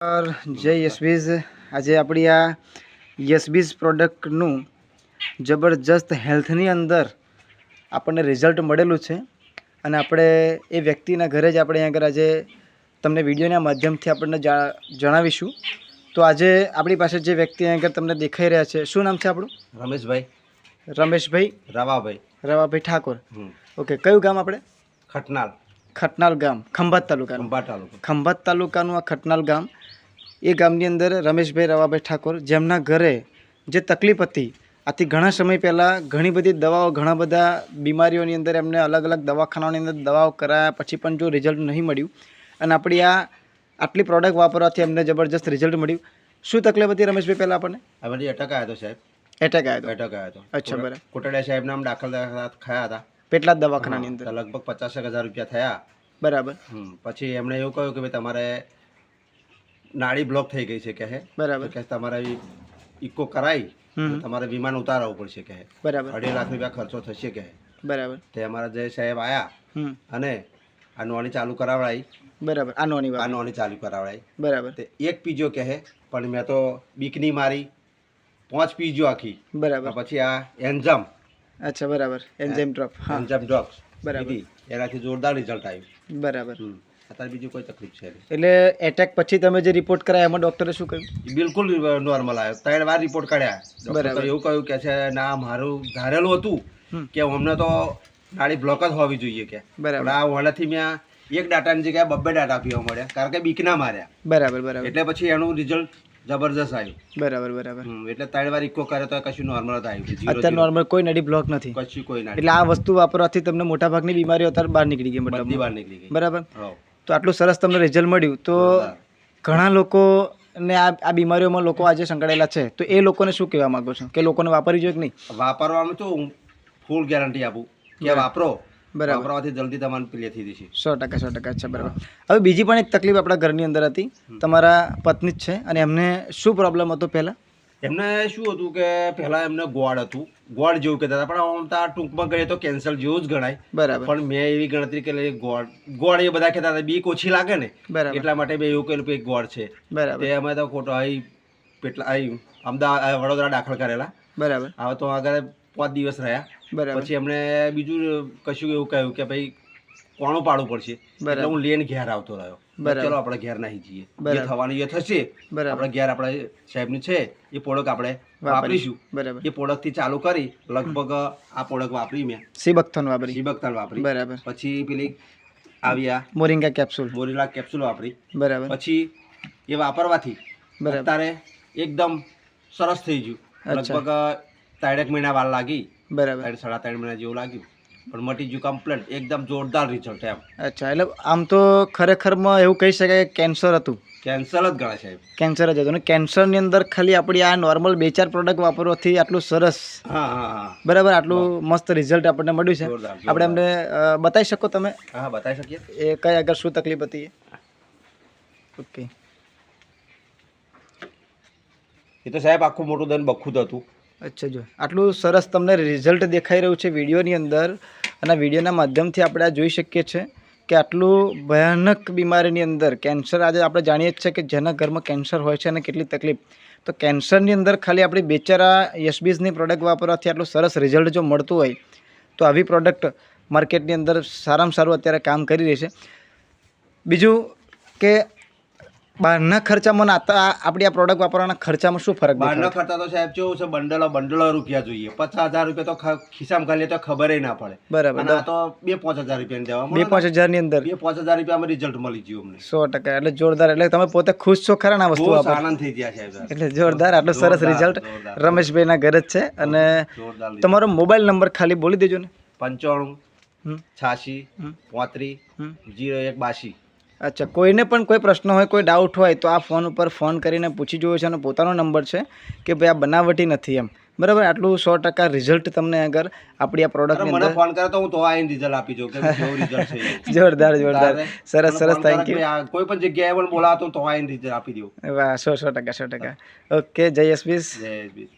જય યશબીઝ આજે આપણી આ યશબીઝ પ્રોડક્ટનું જબરજસ્ત હેલ્થની અંદર આપણને રિઝલ્ટ મળેલું છે અને આપણે એ વ્યક્તિના ઘરે જ આપણે અહીંયા આગળ આજે તમને વિડીયોના માધ્યમથી આપણને જણાવીશું. તો આજે આપણી પાસે જે વ્યક્તિ અહીંયા આગળ તમને દેખાઈ રહ્યા છે શું નામ છે આપણું? રમેશભાઈ. રમેશભાઈ? રવાભાઈ. રવાભાઈ ઠાકોર. ઓકે કયું ગામ આપણે? ખટનાલ. ખટનાલ ગામ ખંભાત તાલુકાનું. ખંભાત તાલુકા. ખંભાત તાલુકાનું આ ખટનાલ ગામ. એ ગામની અંદર રમેશભાઈ રવાભાઈ ઠાકોર જેમના ઘરે જે તકલીફ હતી આથી ઘણા સમય પહેલાં ઘણી બધી દવાઓ ઘણા બધા બીમારીઓની અંદર એમને અલગ અલગ દવાખાનાઓની અંદર દવાઓ કરાયા પછી પણ જો રિઝલ્ટ નહીં મળ્યું અને આપણી આ આટલી પ્રોડક્ટ વાપરવાથી એમને જબરજસ્ત રિઝલ્ટ મળ્યું. શું તકલીફ હતી રમેશભાઈ પહેલાં આપણને? આ બધી અટક આવ્યો હતો સાહેબ. એટેક આવ્યો એટેક આવ્યો હતો અચ્છા, બરાબર. કોટડિયા સાહેબ નામ દાખલ થયા- હતા પેટલા જ દવાખાનાની અંદર. લગભગ પચાસ હજાર રૂપિયા થયા. બરાબર. પછી એમણે એવું કહ્યું કે ભાઈ તમારે નાડી બ્લોક થઈ ગઈ છે કહે. બરાબર. કે તમારે ઇકો કરાવી તમારે વિમાન ઉતારવું પડશે કહે. બરાબર. અઢી લાખ રૂપિયા ખર્ચો થશે કહે. બરાબર. તે અમારા જય સાહેબ આયા. અને આ નોની ચાલુ કરાવડાવી બરાબર. આ નોની આ નોની ચાલુ કરાવડાઈ. બરાબર. તે એક પીજો કહે પણ મેં તો બીકની મારી પાંચ પીજો આખી. બરાબર. પછી આ એન્ઝમ. અચ્છા બરાબર. એન્ઝમ ડ્રોપ. એન્ઝમ ડ્રોપ બરાબર. એનાથી જોરદાર રિઝલ્ટ આવ્યું. બરાબર. અત્યારે બીજું કોઈ તકલીફ છે નહીં. એટલે એટેક પછી તમે જે રિપોર્ટ કરાયા એમાં ડૉક્ટરે શું કહ્યું? બિલકુલ નોર્મલ આવ્યો. ત્રણ વાર રિપોર્ટ કાઢ્યા બરાબર. એવું કહ્યું કે છે ના મારું ધારેલું હતું કે અમને તો નાળી બ્લોક જ હોવી જોઈએ કે. બરાબર. આ વાળાથી મેં એક ડાટાની જગ્યાએ બબ્બે ડાટા પીવા મળ્યા કારણ કે બીક ના માર્યા. બરાબર બરાબર. એટલે પછી એનું રિઝલ્ટ જબરજસ્ત આવ્યું. બરાબર બરાબર. એટલે ત્રણ વાર ઇકો કરે તો કશું નોર્મલ જ આવ્યું અત્યારે નોર્મલ કોઈ નડી બ્લોક નથી. કશું કોઈ ના એટલે આ વસ્તુ વાપરવાથી તમને મોટા ભાગની બીમારીઓ અત્યારે બહાર નીકળી ગઈ મતલબ બહાર નીકળી ગઈ. બરાબર? હો. તો આટલું સરસ તમને રિઝલ્ટ મળ્યું. તો ઘણા ઘણા લોકોને આ આ બીમારીઓમાં લોકો આજે સંકળાયેલા છે. તો એ લોકોને શું કહેવા માંગો છો? કે લોકોને વાપરવી જોઈએ કે નહીં? વાપરવાનું તો હું ફૂલ ગેરંટી આપું કે વાપરો. બરાબર. વાપરવાથી જલ્દી તમારે ક્લિયર થઈ જશે. સો ટકા સો ટકા. અચ્છા બરાબર. હવે બીજી પણ એક તકલીફ આપણા ઘરની અંદર હતી. તમારા પત્ની જ છે અને એમને શું પ્રોબ્લેમ હતો પહેલાં? એમને શું હતું કે પહેલા એમને ગોળ હતું. ગોળ જેવું કહેતા હતા પણ આમ તો ટૂંકમાં ગઈએ તો કેન્સર જેવું જ ગણાય. બરાબર. પણ મેં એવી ગણતરી કરી ગોળ ગોળ એ બધા કહેતા હતા બીક ઓછી લાગે ને. બરાબર. એટલા માટે મેં એવું કહેલું કે ગોળ છે. બરાબર. તે અમે તો ખોટો અહીં પેટલા અહીં અમદાવાદ વડોદરા દાખલ કરેલા. બરાબર. હવે તો આગળ પાંચ દિવસ રહ્યા. બરાબર. પછી એમણે બીજું કશું એવું કહ્યું કે ભાઈ કોણું પાડવું પડશે. એટલે હું લેન ઘેર આવતો રહ્યો. ચલો આપણે ઘેર નાહી જઈએ. જે. થવાનું એ થશે આપણે ઘેર આપણે સાહેબની છે એ પોળક આપણે વાપરીશું. બરાબર. એ પ્રોડક્ટથી ચાલુ કરી લગભગ આ પોળક વાપરી મેં. સીબકથોન વાપરી. શિબકતાલ વાપરી. બરાબર. પછી પેલી આવ્યા મોરિંગા કેપ્સ્યુલ. મોરિંગા કેપ્સ્યુલ વાપરી. બરાબર. પછી એ વાપરવાથી અત્યારે એકદમ સરસ થઈ ગયું. લગભગ ત્રણેક મહિના વાર લાગી. બરાબર. સાડા ત્રણ મહિના જેવું લાગ્યું. પણ મટી ગયું કમ્પ્લેટ એકદમ જોરદાર રિઝલ્ટ એમ. અચ્છા એટલે આમ તો ખરેખરમાં એવું કહી શકાય કે કેન્સર હતું. કેન્સર જ ગણાય સાહેબ. કેન્સર જ હતું. અને કેન્સરની અંદર ખાલી આપણી આ નોર્મલ બે ચાર પ્રોડક્ટ વાપરવાથી આટલું સરસ. હા હા બરાબર? આટલું મસ્ત રિઝલ્ટ આપણને મળ્યું છે. આપણે એમને બતાવી શકો તમે? હા હા બતાવી શકીએ? એ કઈ આગળ શું તકલીફ હતી? ઓકે એ તો સાહેબ આખું મોટું દન બખુદ હતું. અચ્છા જો. આટલું સરસ તમને રિઝલ્ટ દેખાઈ રહ્યું છે વિડીયોની અંદર. અને વિડીયોના માધ્યમથી આપણે આ જોઈ શકીએ છીએ કે આટલું ભયાનક બીમારીની અંદર કેન્સર આજે આપણે જાણીએ જ છે કે જેના ઘરમાં કેન્સર હોય છે અને કેટલી તકલીફ. તો કેન્સરની અંદર ખાલી આપણી બેચારા યશબીઝની પ્રોડક્ટ વાપરવાથી આટલું સરસ રિઝલ્ટ જો મળતું હોય, તો આવી પ્રોડક્ટ માર્કેટની અંદર સારામાં સારું અત્યારે કામ કરી રહી છે. બીજું કે બહારના ખર્ચામાં ને આપણી આ પ્રોડક્ટ વાપરવાના ખર્ચામાં શું ફરક બહારના ખર્ચા તો સાહેબ કેવું છે બંડલો બંડલો રૂપિયા જોઈએ. પચાસ હજાર રૂપિયા તો ખિસ્સામાં ખાલી તો ખબર ના પડે. બરાબર આ તો બે પાંચ હજાર રૂપિયા દેવા બે પાંચ પાંચ હજારની અંદર. બે પાંચ હજાર રૂપિયામાં રિઝલ્ટ મળી ગયું અમને. સો ટકા એટલે જોરદાર એટલે તમે પોતે ખુશ છો ખરા ના વસ્તુ આનંદ થઈ ગયા સાહેબ. એટલે જોરદાર આટલો સરસ રિઝલ્ટ રમેશભાઈ રમેશભાઈના ઘરે જ છે અને તમારો મોબાઈલ નંબર ખાલી બોલી દેજો ને. પંચાણું છ્યાસી પોત્રીસ. જીરો એક બાસી. અચ્છા કોઈને પણ કોઈ પ્રશ્ન હોય કોઈ ડાઉટ હોય તો આ ફોન ઉપર ફોન કરીને પૂછી જોયો છે અને પોતાનો નંબર છે કે ભાઈ આ બનાવટી નથી એમ. બરાબર? આટલું સો ટકા રિઝલ્ટ તમને આગળ આપણી આ પ્રોડક્ટ મને ફોન કરે તો હું તો આઈને રિઝલ્ટ આપી દઉં કે કેવું રિઝલ્ટ છે જોરદાર જોરદાર. સરસ સરસ થેન્ક યુ કોઈ પણ જગ્યાએ પણ બોલાતો તો આઈને રિઝલ્ટ આપી દઉં. વાહ સો સો ટકા સો ટકા. ઓકે જય યશવીસ જય